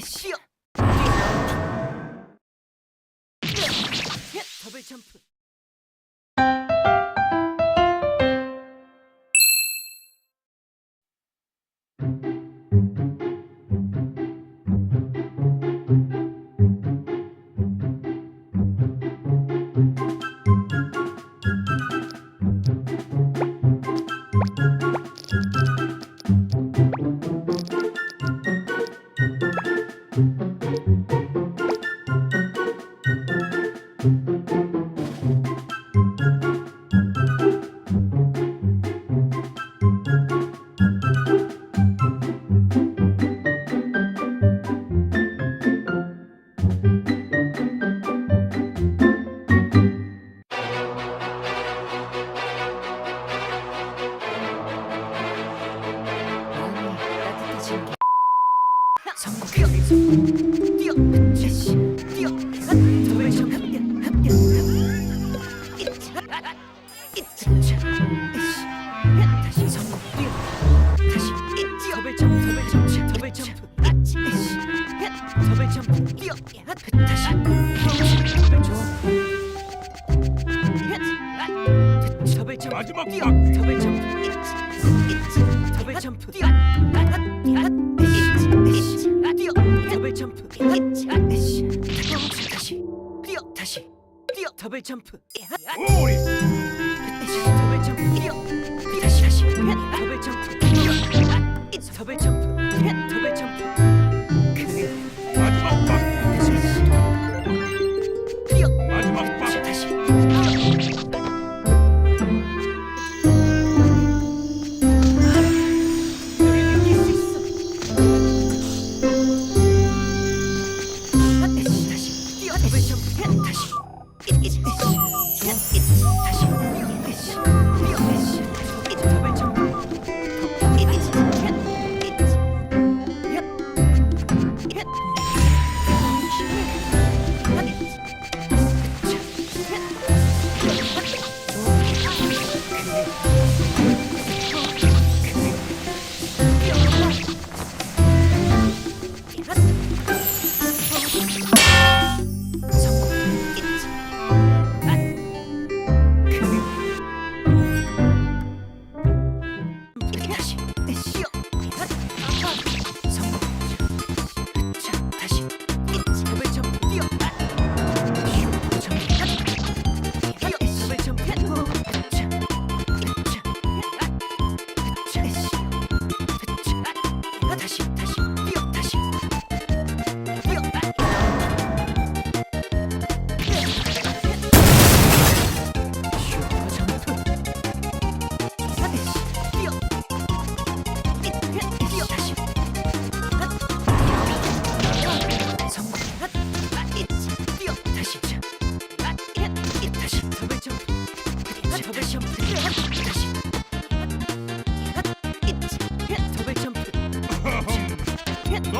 쉬어. 더블 점프. 마지막 딱 더블 점프 더블 점프 더블 점프. 다시. 다시. 뛰어 다시. 뛰어 더블 점프. 오리. 더블 점프. 뛰어. 다시 다시. 더블 점프. 더블 점프.